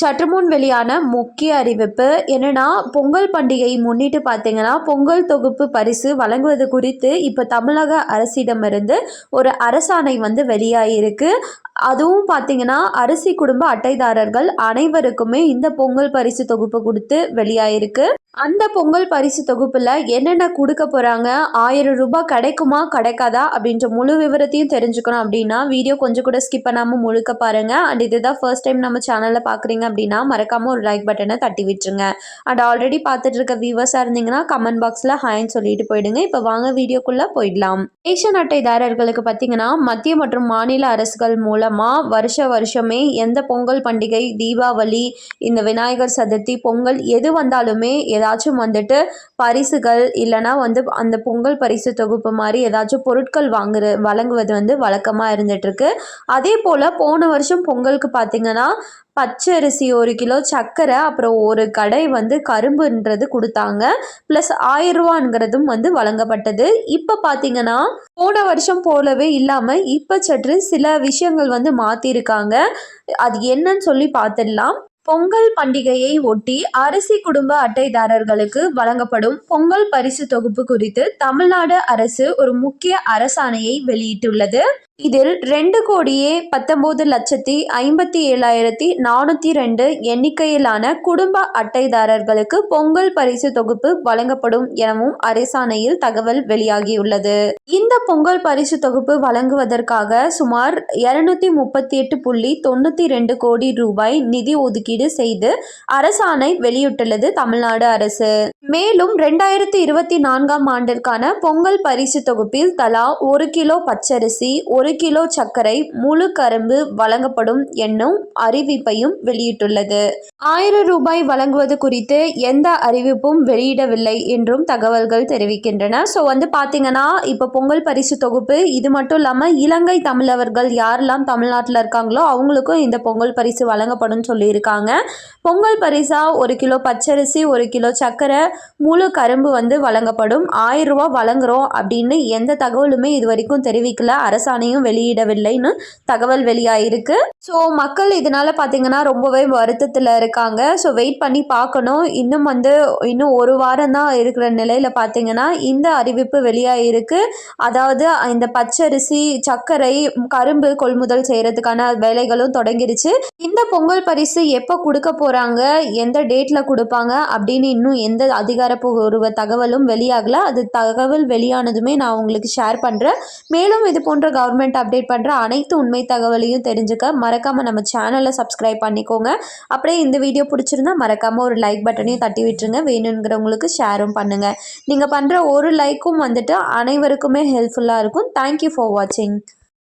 சற்று முன் வெளியான முக்கிய அறிவிப்பு என்னென்னா பொங்கல் பண்டிகையை முன்னிட்டு பார்த்தீங்கன்னா பொங்கல் தொகுப்பு பரிசு வழங்குவது குறித்து இப்போ தமிழக அரசிடமிருந்து ஒரு அரசாணை வந்து வெளியாகிருக்கு அதுவும் பார்த்தீங்கன்னா அரிசி குடும்ப அட்டைதாரர்கள் அனைவருக்குமே இந்த பொங்கல் பரிசு தொகுப்பு கொடுத்து வெளியாகிருக்கு அந்த பொங்கல் பரிசு தொகுப்பில் என்னென்ன கொடுக்க போகிறாங்க ஆயிரம் ரூபாய் கிடைக்குமா? கிடைக்காதா? அப்படின்ற முழு விவரத்தையும் தெரிஞ்சுக்கணும் அப்படின்னா வீடியோ கொஞ்சம் கூட ஸ்கிப் பண்ணாமல் முழுக்க பாருங்கள் அண்ட் இதுதான் ஃபர்ஸ்ட் டைம் நம்ம சேனலில் பார்க்குறீங்க அப்படின்னா மறக்காமல் ஒரு லைக் பட்டனை தட்டி விட்டுருங்க. அண்ட் ஆல்ரெடி பார்த்துட்டு இருக்க வியூவர்ஸாக இருந்தீங்கன்னா கமெண்ட் பாக்ஸில் ஹாய்ன்னு சொல்லிட்டு போயிடுங்க. இப்போ வாங்க வீடியோக்குள்ளே போயிடலாம். ரேஷன் அட்டைதாரர்களுக்கு பார்த்தீங்கன்னா மத்திய மற்றும் மாநில அரசுகள் மூலமாக வருஷ வருஷமே எந்த பொங்கல் பண்டிகை தீபாவளி இந்த விநாயகர் சதுர்த்தி பொங்கல் எது வந்தாலுமே ஏதாச்சும் வந்துட்டு பரிசுகள் இல்லைனா வந்து அந்த பொங்கல் பரிசு தொகுப்பு மாதிரி ஏதாச்சும் பொருட்கள் வாங்குற வழங்குவது வந்து வழக்கமாக இருந்துகிட்ருக்கு அதே போல் போன வருஷம் பொங்கலுக்கு பார்த்திங்கன்னா பச்சரிசி ஒரு கிலோ சர்க்கரை அப்புறம் ஒரு கடை வந்து கரும்புன்றது கொடுத்தாங்க. ப்ளஸ் ஆயிரரூவாங்கிறதும் வந்து வழங்கப்பட்டது. இப்போ பார்த்தீங்கன்னா போன வருஷம் போலவே இல்லாமல் இப்போ சற்று சில விஷயங்கள் வந்து மாற்றிருக்காங்க அது என்னன்னு சொல்லி பார்த்துடலாம் பொங்கல் பண்டிகையை ஒட்டி அரிசி குடும்ப அட்டைதாரர்களுக்கு வழங்கப்படும் பொங்கல் பரிசு தொகுப்பு குறித்து தமிழ்நாடு அரசு ஒரு முக்கிய அரசாணையை வெளியிட்டுள்ளது. இதில் ரெண்டு கோடியே பத்தொன்பது லட்சத்தி ஐம்பத்தி ஏழாயிரத்தி நானூற்றி ரெண்டு எண்ணிக்கையிலான குடும்ப அட்டைதாரர்களுக்கு பொங்கல் பரிசு தொகுப்பு வழங்கப்படும் எனவும் அரசாணையில் தகவல் வெளியாகியுள்ளது. இந்த பொங்கல் பரிசு தொகுப்பு வழங்குவதற்காக சுமார் இருநூத்தி முப்பத்தி எட்டு புள்ளி தொண்ணூற்றி ரெண்டு கோடி ரூபாய் நிதி ஒதுக்கீடு செய்து அரசாணை வெளியிட்டுள்ளது தமிழ்நாடு அரசு. மேலும் ரெண்டாயிரத்தி இருபத்தி நான்காம் ஆண்டிற்கான பொங்கல் பரிசு தொகுப்பில் தலா ஒரு கிலோ பச்சரிசி ஒரு கிலோ சர்க்கரை முழு கரும்பு வழங்கப்படும் என்னும் அறிவிப்பையும் வெளியிட்டுள்ளது. ஆயிரம் ரூபாய் வழங்குவது குறித்து எந்த அறிவிப்பும் வெளியிடவில்லை என்றும் தகவல்கள் தெரிவிக்கின்றன. ஸோ வந்து பார்த்தீங்கன்னா இப்போ பொங்கல் பரிசு தொகுப்பு இது மட்டும் இல்லாமல் இலங்கை தமிழவர்கள் யாரெல்லாம் தமிழ்நாட்டில் இருக்காங்களோ அவங்களுக்கும் இந்த பொங்கல் பரிசு வழங்கப்படும் சொல்லியிருக்காங்க. பொங்கல் பரிசாக ஒரு கிலோ பச்சரிசி ஒரு கிலோ சர்க்கரை முழு கரும்பு வந்து வழங்கப்படும். ஆயிரம் ரூபா வழங்குறோம் அப்படின்னு எந்த தகவலுமே இது வரைக்கும் தெரிவிக்கல. அரசாணையும் வெளியிடவில்லைன்னு தகவல் வெளியாயிருக்கு. ஸோ மக்கள் இதனால் பார்த்தீங்கன்னா ரொம்பவே வருத்தத்தில் இருக்காங்க. ஸோ வெயிட் பண்ணி பார்க்கணும். இன்னும் வந்து இன்னும் ஒரு வாரம் தான் இருக்கிற நிலையில் பார்த்தீங்கன்னா இந்த அறிவிப்பு வெளியாகிருக்கு அதாவது இந்த பச்சரிசி சர்க்கரை கரும்பு கொள்முதல் செய்கிறதுக்கான வேலைகளும் தொடங்கிருச்சு. இந்த பொங்கல் பரிசு எப்போ கொடுக்க போகிறாங்க எந்த டேட்டில் கொடுப்பாங்க? அப்படின்னு இன்னும் எந்த அதிகாரப்பூர்வ தகவலும் வெளியாகலை. அது தகவல் வெளியானதுமே நான் உங்களுக்கு ஷேர் பண்ணுறேன் மேலும் இது போன்ற கவர்மெண்ட் கவர்மெண்ட் அப்டேட் பண்ணுற அனைத்து உண்மை தகவலையும் தெரிஞ்சுக்க மறக்காமல் நம்ம சேனலை சப்ஸ்கிரைப் பண்ணிக்கோங்க. அப்படியே இந்த வீடியோ பிடிச்சிருந்தா மறக்காமல் ஒரு லைக் பட்டனையும் தட்டி விட்டுருங்க. வேணுங்கிறவங்களுக்கு ஷேரும் பண்ணுங்கள் நீங்கள் பண்ணுற ஒரு லைக்கும் வந்துட்டு அனைவருக்குமே ஹெல்ப்ஃபுல்லாக இருக்கும். தேங்க்யூ ஃபார் வாட்சிங்